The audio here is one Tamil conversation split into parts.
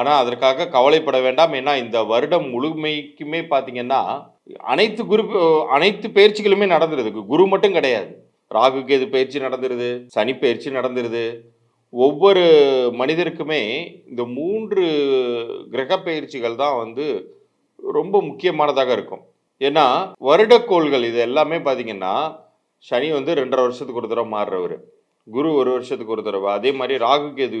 ஆனால் அதற்காக கவலைப்பட வேண்டாம். ஏன்னா இந்த வருடம் முழுமைக்குமே பார்த்தீங்கன்னா அனைத்து குரு அனைத்து பயிற்சிகளுமே நடந்துருது. குரு மட்டும் கிடையாது. ராகு கேது பயிற்சி நடந்துருது. சனி பயிற்சி நடந்துருது. ஒவ்வொரு மனிதருக்குமே இந்த மூன்று கிரக பயிற்சிகள் தான் வந்து ரொம்ப முக்கியமானதாக இருக்கும். ஏன்னா வருடக்கோள்கள் இது எல்லாமே பார்த்தீங்கன்னா சனி வந்து ரெண்டரை வருஷத்துக்கு ஒரு தடவை மாறுறவர். குரு ஒரு வருஷத்துக்கு ஒரு தடவை. அதே மாதிரி ராகு கேது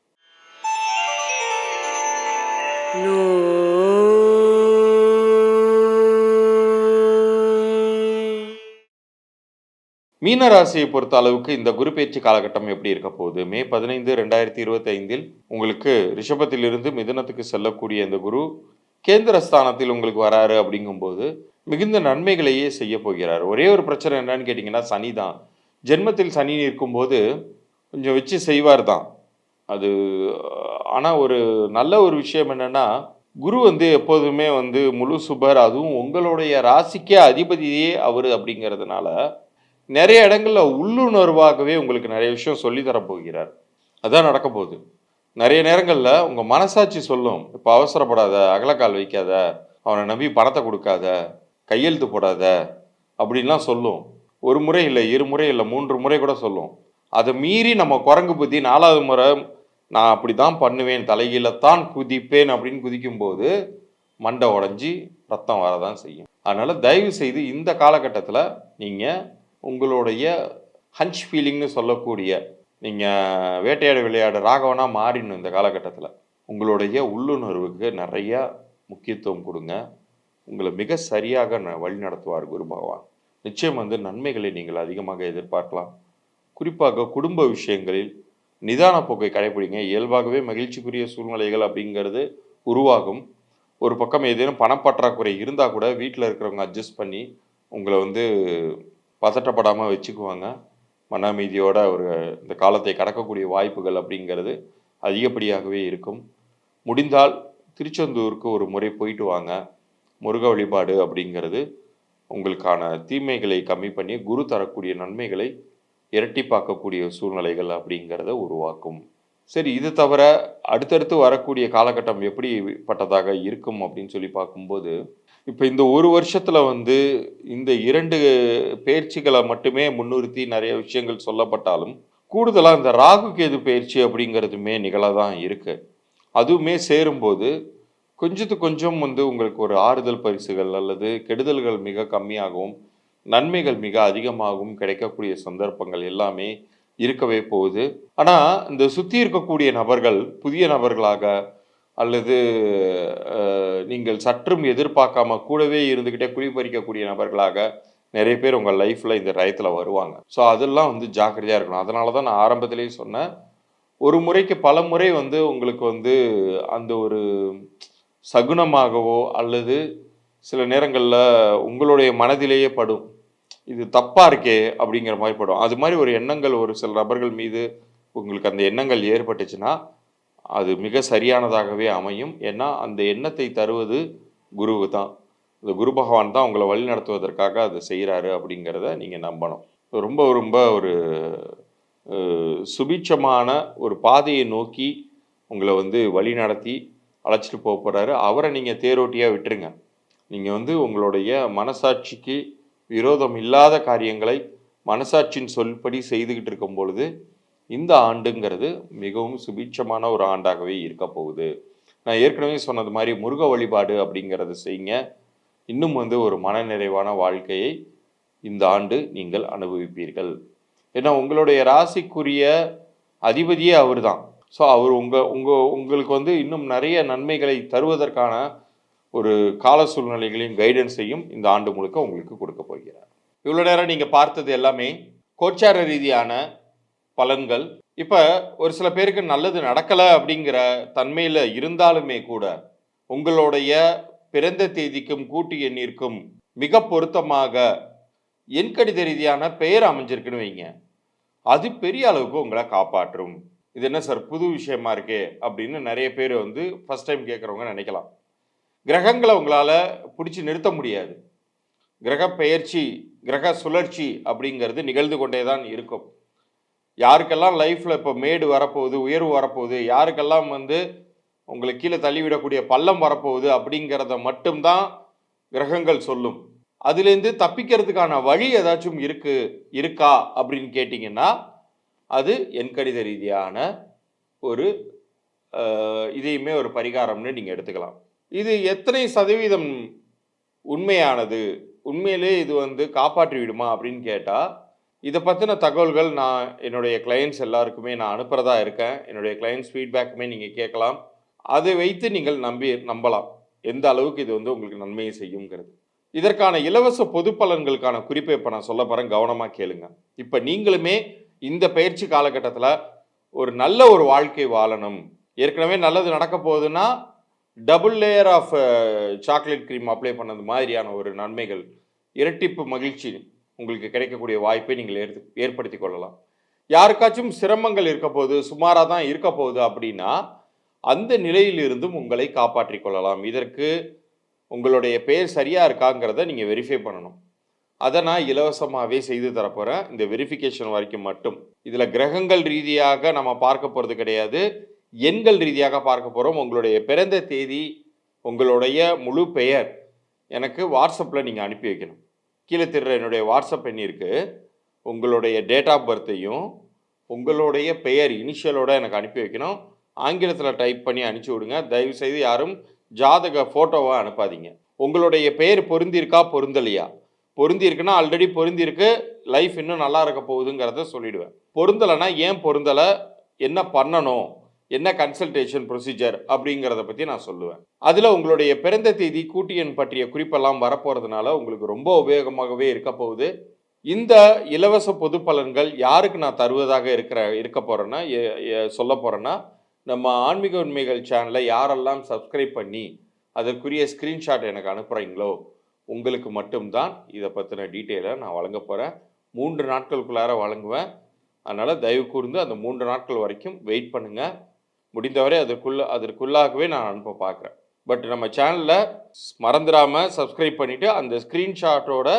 மீன ராசியை பொறுத்த அளவுக்கு இந்த குரு பயிற்சி காலகட்டம் எப்படி இருக்க போகுது? மே பதினைந்து ரெண்டாயிரத்தி இருபத்தி ஐந்தில் உங்களுக்கு ரிஷபத்திலிருந்து மிதனத்துக்கு செல்லக்கூடிய இந்த குரு கேந்திர ஸ்தானத்தில் உங்களுக்கு வராரு அப்படிங்கும்போது மிகுந்த நன்மைகளையே செய்ய போகிறார். ஒரே ஒரு பிரச்சனை என்னன்னு கேட்டிங்கன்னா சனி தான் ஜென்மத்தில் சனி இருக்கும்போது கொஞ்சம் வச்சு செய்வார் தான் அது ஆனால் ஒரு நல்ல ஒரு விஷயம் என்னென்னா குரு வந்து எப்போதுமே வந்து முழு சுபர் அதுவும் உங்களுடைய ராசிக்கே அதிபதியே அவர் அப்படிங்கிறதுனால நிறைய இடங்களில் உள்ளுணர்வாகவே உங்களுக்கு நிறைய விஷயம் சொல்லி தரப்போகிறார் அதான் நடக்க போகுது. நிறைய நேரங்களில் உங்கள் மனசாட்சி சொல்லும் இப்போ அவசரப்படாத அகலக்கால் வைக்காத அவனை நம்பி பணத்தை கொடுக்காத கையெழுத்து போடாத அப்படின்லாம் சொல்லும். ஒரு முறை இல்லை இரு முறை இல்லை மூன்று முறை கூட சொல்லும். அதை மீறி நம்ம குரங்கு புத்தி நாலாவது முறை நான் அப்படி தான் பண்ணுவேன் தலைகீழத்தான் குதிப்பேன் அப்படின்னு குதிக்கும்போது மண்டை உடஞ்சி ரத்தம் வரதான் செய்யும். அதனால் தயவு செய்து இந்த காலகட்டத்தில் நீங்கள் உங்களுடைய ஹஞ்ச் ஃபீலிங்னு சொல்லக்கூடிய நீங்கள் வேட்டையாட விளையாட ராகவனாக மாறிடணும் இந்த காலகட்டத்தில். உங்களுடைய உள்ளுணர்வுக்கு நிறைய முக்கியத்துவம் கொடுங்க. உங்களை மிக சரியாக ந- வழி நடத்துவார் குரு பகவான். நிச்சயம் வந்து நன்மைகளை நீங்கள் அதிகமாக எதிர்பார்க்கலாம். குறிப்பாக குடும்ப விஷயங்களில் நிதான போக்கை கடைபிடிங்க இயல்பாகவே மகிழ்ச்சிக்குரிய சூழ்நிலைகள் அப்படிங்கிறது உருவாகும். ஒரு பக்கம் ஏதேனும் பணப்பற்றாக்குறை இருந்தால் கூட வீட்டில் இருக்கிறவங்க அட்ஜஸ்ட் பண்ணி உங்களை வந்து பதட்டப்படாமல் வச்சுக்குவாங்க. மன அமைதியோட ஒரு இந்த காலத்தை கடக்கக்கூடிய வாய்ப்புகள் அப்படிங்கிறது அதிகப்படியாகவே இருக்கும். முடிந்தால் திருச்செந்தூருக்கு ஒரு முறை போயிட்டு வாங்க. முருக வழிபாடு அப்படிங்கிறது உங்களுக்கான தீமைகளை கம்மி பண்ணி குரு தரக்கூடிய நன்மைகளை இரட்டி பார்க்கக்கூடிய சூழ்நிலைகள் அப்படிங்கிறத உருவாக்கும். சரி இது தவிர அடுத்தடுத்து வரக்கூடிய காலகட்டம் எப்படிப்பட்டதாக இருக்கும் அப்படின்னு சொல்லி பார்க்கும்போது இப்போ இந்த ஒரு வருஷத்தில் வந்து இந்த இரண்டு பயிற்சிகளை மட்டுமே முன்னிறுத்தி நிறைய விஷயங்கள் சொல்லப்பட்டாலும் கூடுதலாக இந்த ராகு கேது பயிற்சி அப்படிங்கிறதுமே நிகழதான் இருக்கு. அதுவுமே சேரும்போது கொஞ்சத்துக்கு கொஞ்சம் வந்து உங்களுக்கு ஒரு ஆறுதல் பரிசுகள் அல்லது கெடுதல்கள் மிக கம்மியாகவும் நன்மைகள் மிக அதிகமாகவும் கிடைக்கக்கூடிய சந்தர்ப்பங்கள் எல்லாமே இருக்கவே போகுது. ஆனால் இந்த சுற்றி இருக்கக்கூடிய நபர்கள் புதிய நபர்களாக அல்லது நீங்கள் சற்றும் எதிர்பார்க்காம கூடவே இருந்துக்கிட்டே குறிப்பறிக்கக்கூடிய நபர்களாக நிறைய பேர் உங்கள் லைஃப்பில் இந்த டயத்தில் வருவாங்க. ஸோ அதெல்லாம் வந்து ஜாக்கிரதையாக இருக்கணும். அதனால தான் நான் ஆரம்பத்திலேயே சொன்னேன். ஒரு முறைக்கு பல முறை வந்து உங்களுக்கு வந்து அந்த ஒரு சகுனமாகவோ அல்லது சில நேரங்களில் உங்களுடைய மனதிலேயே படும் இது தப்பாக இருக்கே அப்படிங்கிற மாதிரி படும். அது மாதிரி ஒரு எண்ணங்கள் ஒரு சில நபர்கள் மீது உங்களுக்கு அந்த எண்ணங்கள் ஏற்பட்டுச்சுன்னா அது மிக சரியானதாகவே அமையும். ஏன்னா அந்த எண்ணத்தை தருவது குருவு தான் இந்த குரு பகவான் தான் உங்களை வழி நடத்துவதற்காக அதை செய்கிறாரு அப்படிங்கிறத நீங்கள் நம்பணும். ரொம்ப ரொம்ப ஒரு சுபிட்சமான ஒரு பாதையை நோக்கி உங்களை வந்து வழி நடத்தி அழைச்சிட்டு போக போகிறாரு அவரை நீங்கள் தேரோட்டியாக விட்டுருங்க. நீங்கள் வந்து உங்களுடைய மனசாட்சிக்கு விரோதம் இல்லாத காரியங்களை மனசாட்சியின் சொல்படி செய்துக்கிட்டு இருக்கும் பொழுது இந்த ஆண்டுங்கிறது மிகவும் சுபீட்சமான ஒரு ஆண்டாகவே இருக்க போகுது. நான் ஏற்கனவே சொன்னது மாதிரி முருக வழிபாடு அப்படிங்கிறத செய்யுங்க. இன்னும் வந்து ஒரு மனநிறைவான வாழ்க்கையை இந்த ஆண்டு நீங்கள் அனுபவிப்பீர்கள். ஏன்னா உங்களுடைய ராசிக்குரிய அதிபதியே அவர் தான் ஸோ அவர் உங்கள் உங்கள் உங்களுக்கு வந்து இன்னும் நிறைய நன்மைகளை தருவதற்கான ஒரு கால சூழ்நிலைகளையும் கைடன்ஸையும் இந்த ஆண்டு முழுக்க உங்களுக்கு கொடுக்க போகிறார். இவ்வளோ நேரம் நீங்கள் பார்த்தது எல்லாமே கோச்சார ரீதியான பலன்கள். இப்போ ஒரு சில பேருக்கு நல்லது நடக்கலை அப்படிங்கிற தன்மையில் இருந்தாலுமே கூட உங்களுடைய பிறந்த தேதிக்கும் கூட்டு எண்ணிற்கும் மிக பொருத்தமாக எண்கணித ரீதியான பெயர் அமைஞ்சிருக்குன்னு வைங்க. அது பெரிய அளவுக்கு உங்களை காப்பாற்றும். இது என்ன சார் புது விஷயமா இருக்கே அப்படின்னு நிறைய பேர் வந்து ஃபஸ்ட் டைம் கேட்குறவங்க நினைக்கலாம். கிரகங்களை உங்களால் பிடிச்சி நிறுத்த முடியாது. கிரக பெயர்ச்சி கிரக சுழற்சி அப்படிங்கிறது நிகழ்ந்து கொண்டே தான் இருக்கும். யாருக்கெல்லாம் லைஃப்பில் இப்போ மேடு வரப்போகுது உயர்வு வரப்போகுது யாருக்கெல்லாம் வந்து உங்களுக்கு கீழே தள்ளிவிடக்கூடிய பள்ளம் வரப்போகுது அப்படிங்கிறத மட்டும்தான் கிரகங்கள் சொல்லும். அதுலேருந்து தப்பிக்கிறதுக்கான வழி ஏதாச்சும் இருக்கு இருக்கா அப்படின்னு கேட்டிங்கன்னா அது எண்கணித ரீதியான ஒரு இதையுமே ஒரு பரிகாரம்னு நீங்கள் எடுத்துக்கலாம். இது எத்தனை சதவீதம் உண்மையானது? உண்மையிலே இது வந்து காப்பாற்றி விடுமா அப்படின்னு கேட்டால் இதை பற்றின தகவல்கள் நான் என்னுடைய கிளையண்ட்ஸ் எல்லாருக்குமே நான் அனுப்புகிறதா இருக்கேன். என்னுடைய கிளையண்ட்ஸ் ஃபீட்பேக்குமே நீங்கள் கேட்கலாம். அதை வைத்து நீங்கள் நம்பி நம்பலாம். எந்த அளவுக்கு இது வந்து உங்களுக்கு நன்மையை செய்யுங்கிறது. இதற்கான இலவச பொது பலன்களுக்கான குறிப்பை இப்போ நான் சொல்ல போகிறேன் கவனமாக கேளுங்க. இப்போ நீங்களுமே இந்த பயிற்சி காலகட்டத்தில் ஒரு நல்ல ஒரு வாழ்க்கை வாழணும். ஏற்கனவே நல்லது நடக்க போகுதுன்னா double layer of chocolate cream apply பண்ணது மாதிரியான ஒரு நன்மைகள் இரட்டிப்பு மகிழ்ச்சி உங்களுக்கு கிடைக்கக்கூடிய வாய்ப்பை நீங்கள் ஏற்ப ஏற்படுத்தி கொள்ளலாம். யாருக்காச்சும் சிரமங்கள் இருக்க போகுது சுமாராக தான் இருக்க போகுது அப்படின்னா அந்த நிலையிலிருந்தும் உங்களை காப்பாற்றிக் கொள்ளலாம். இதற்கு உங்களுடைய பெயர் சரியாக இருக்காங்கிறத நீங்கள் வெரிஃபை பண்ணணும். அதை நான் இலவசமாகவே செய்து தரப்போகிறேன் இந்த வெரிஃபிகேஷன் வரைக்கும் மட்டும். இதில் கிரகங்கள் ரீதியாக நம்ம பார்க்க போகிறது கிடையாது. எண்கள் ரீதியாக பார்க்க போகிறோம் உங்களுடைய பிறந்த தேதி உங்களுடைய முழு பெயர் எனக்கு வாட்ஸ்அப்பில் நீங்கள் அனுப்பி வைக்கணும். கீழே திருற என்னுடைய வாட்ஸ்அப் எண்ணிற்கு உங்களுடைய டேட் ஆஃப் பர்த்தையும் உங்களுடைய பெயர் இனிஷியலோட எனக்கு அனுப்பி வைக்கணும். ஆங்கிலத்தில் டைப் பண்ணி அனுப்பிச்சி விடுங்க. தயவுசெய்து யாரும் ஜாதக ஃபோட்டோவாக அனுப்பாதீங்க. உங்களுடைய பெயர் பொருந்திருக்கா பொருந்தலையா? பொருந்திருக்குன்னா ஆல்ரெடி பொருந்திருக்கு லைஃப் இன்னும் நல்லா இருக்க போகுதுங்கிறத சொல்லிடுவேன். பொருந்தலைன்னா ஏன் பொருந்தலை? என்ன பண்ணணும்? என்ன கன்சல்டேஷன் ப்ரொசீஜர் அப்படிங்கிறத பற்றி நான் சொல்லுவேன். அதில் உங்களுடைய பிறந்த தேதி கூட்டியன் பற்றிய குறிப்பெல்லாம் வரப்போகிறதுனால உங்களுக்கு ரொம்ப உபயோகமாகவே இருக்க போகுது. இந்த இலவச பொது பலன்கள் யாருக்கு நான் தருவதாக இருக்கிற இருக்க போகிறேன்னா சொல்ல போகிறேன்னா நம்ம ஆன்மீக உண்மைகள் சேனலை யாரெல்லாம் சப்ஸ்கிரைப் பண்ணி அதற்குரிய ஸ்க்ரீன்ஷாட் எனக்கு அனுப்புகிறீங்களோ உங்களுக்கு மட்டும்தான் இதை பற்றின டீட்டெயிலை நான் வழங்க போகிறேன் மூன்று நாட்களுக்குள்ளார வழங்குவேன். அதனால் தயவு கூர்ந்து அந்த மூன்று நாட்கள் வரைக்கும் வெயிட் பண்ணுங்கள் முடிந்தவரை அதற்குள்ள அதற்குள்ளாகவே நான் அனுப்ப பார்க்குறேன் பட் நம்ம சேனலில் மறந்துடாமல் சப்ஸ்கிரைப் பண்ணிவிட்டு அந்த ஸ்க்ரீன்ஷாட்டோட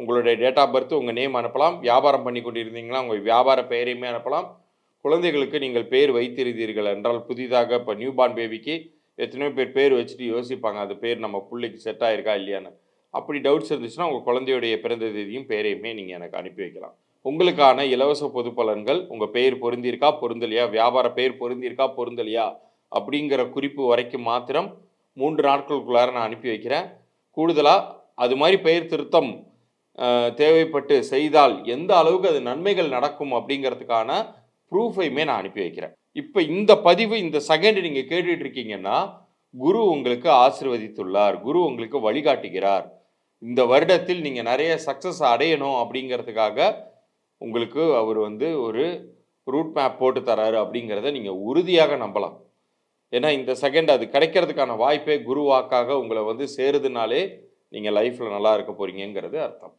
உங்களுடைய டேட் ஆஃப் பர்த் உங்கள் நேம் அனுப்பலாம். வியாபாரம் பண்ணி கொண்டிருந்தீங்களா உங்கள் வியாபார பெயரையுமே அனுப்பலாம். குழந்தைகளுக்கு நீங்கள் பேர் வைத்திருந்தீர்கள் என்றால் புதிதாக இப்போ நியூ பார்ன் பேபிக்கு எத்தனையோ பேர் பேர் வச்சுட்டு யோசிப்பாங்க அது பேர் நம்ம பிள்ளைக்கு செட் ஆயிருக்கா இல்லையான்னு. அப்படி டவுட்ஸ் இருந்துச்சுன்னா உங்கள் குழந்தையுடைய பிறந்த தேதியும் பேரையுமே நீங்கள் எனக்கு அனுப்பி வைக்கலாம். உங்களுக்கான இலவச பொது பலன்கள் உங்கள் பெயர் பொருந்திருக்கா பொருந்தலையா? வியாபார பெயர் பொருந்திருக்கா பொருந்தலையா? அப்படிங்கிற குறிப்பு வரைக்கும் மாத்திரம் மூன்று நாட்களுக்குள்ளார நான் அனுப்பி வைக்கிறேன். கூடுதலாக அது மாதிரி பெயர் திருத்தம் தேவைப்பட்டு செய்தால் எந்த அளவுக்கு அது நன்மைகள் நடக்கும் அப்படிங்கிறதுக்கான ப்ரூஃபையுமே நான் அனுப்பி வைக்கிறேன். இப்போ இந்த பதிவு இந்த செகண்ட் நீங்கள் கேட்டுட்டு இருக்கீங்கன்னா குரு உங்களுக்கு ஆசிர்வதித்துள்ளார். குரு உங்களுக்கு வழிகாட்டுகிறார். இந்த வருடத்தில் நீங்கள் நிறைய சக்ஸஸ் அடையணும் அப்படிங்கிறதுக்காக உங்களுக்கு அவர் வந்து ஒரு ரூட் மேப் போட்டு தராரு அப்படிங்கிறத நீங்கள் உறுதியாக நம்பலாம். ஏன்னா இந்த செகண்ட் அது கிடைக்கிறதுக்கான வாய்ப்பே குரு வாக்காக உங்களை வந்து சேருதுனாலே நீங்கள் லைஃப்பில் நல்லா இருக்க போகிறீங்கிறது அர்த்தம்.